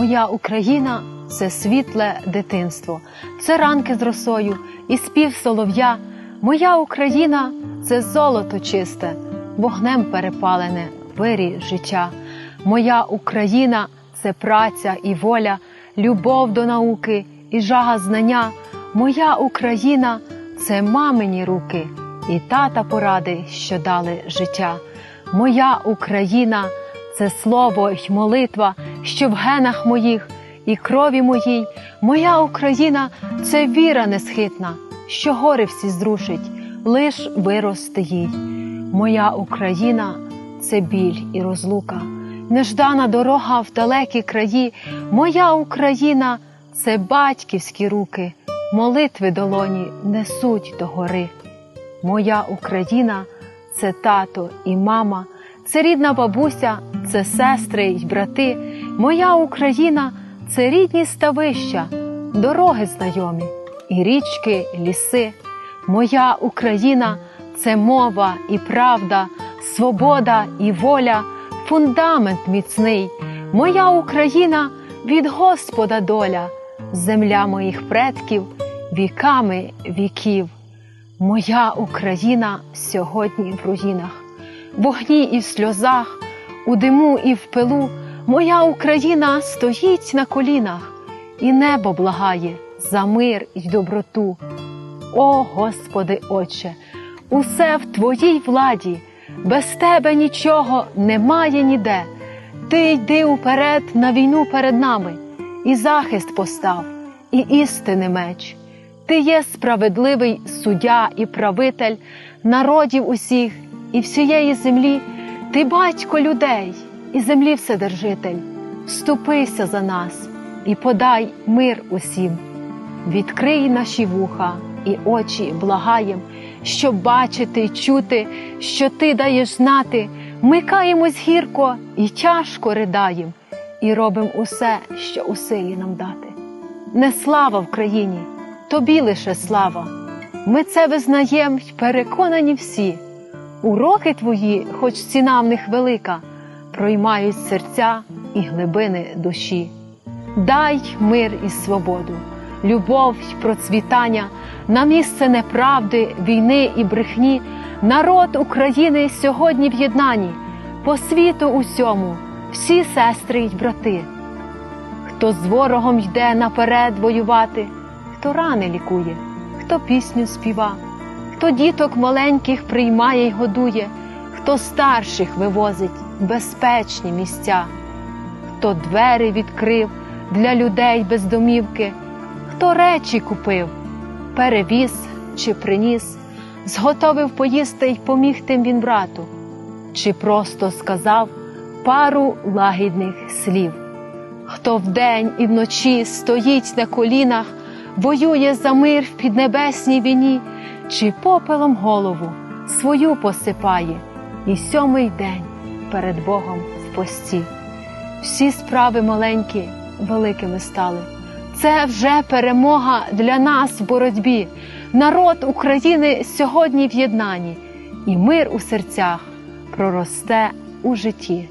Моя Україна це світле дитинство, це ранки з росою і спів солов'я. Моя Україна це золото чисте, вогнем перепалене вирі життя. Моя Україна це праця і воля, любов до науки і жага знання. Моя Україна це мамині руки і тата поради, що дали життя. Моя Україна це слово й молитва, що в генах моїх і крові моїй. Моя Україна це віра несхитна, що гори всі зрушить, лиш вирости їй. Моя Україна це біль і розлука, неждана дорога в далекі краї. Моя Україна це батьківські руки, молитви долоні несуть до гори. Моя Україна це тато і мама, це рідна бабуся, це сестри й брати. Моя Україна це рідні ставища, дороги знайомі і річки, ліси. Моя Україна це мова і правда, свобода і воля, фундамент міцний. Моя Україна від Господа доля, земля моїх предків віками віків. Моя Україна сьогодні в руїнах, в вогні і в сльозах, у диму і в пилу. Моя Україна стоїть на колінах, і небо благає за мир і доброту. О Господи, Отче, усе в Твоїй владі, без Тебе нічого немає ніде. Ти йди уперед на війну перед нами, і захист постав, і істини меч. Ти є справедливий суддя і правитель народів усіх і всієї землі, ти батько людей і землі вседержитель. Вступися за нас і подай мир усім. Відкрий наші вуха і очі благаєм, щоб бачити й чути, що ти даєш знати. Ми каємось гірко і тяжко ридаєм, і робимо усе, що у силі нам дати. Не слава в країні, тобі лише слава. Ми це визнаєм й переконані всі. Уроки твої, хоч ціна в них велика, проймають серця і глибини душі. Дай мир і свободу, любов й процвітання на місце неправди, війни і брехні. Народ України сьогодні в єднанні, по світу усьому, всі сестри й брати. Хто з ворогом йде наперед воювати, хто рани лікує, хто пісню співа, хто діток маленьких приймає й годує, хто старших вивозить безпечні місця, хто двері відкрив для людей без домівки, хто речі купив, перевіз чи приніс, зготовив поїсти й поміг тим він брату, чи просто сказав пару лагідних слів. Хто вдень і вночі стоїть на колінах, воює за мир в піднебесній війні, чи попелом голову свою посипає, і сьомий день перед Богом в пості. Всі справи маленькі великими стали. Це вже перемога для нас в боротьбі. Народ України сьогодні в єднанні, і мир у серцях проросте у житті.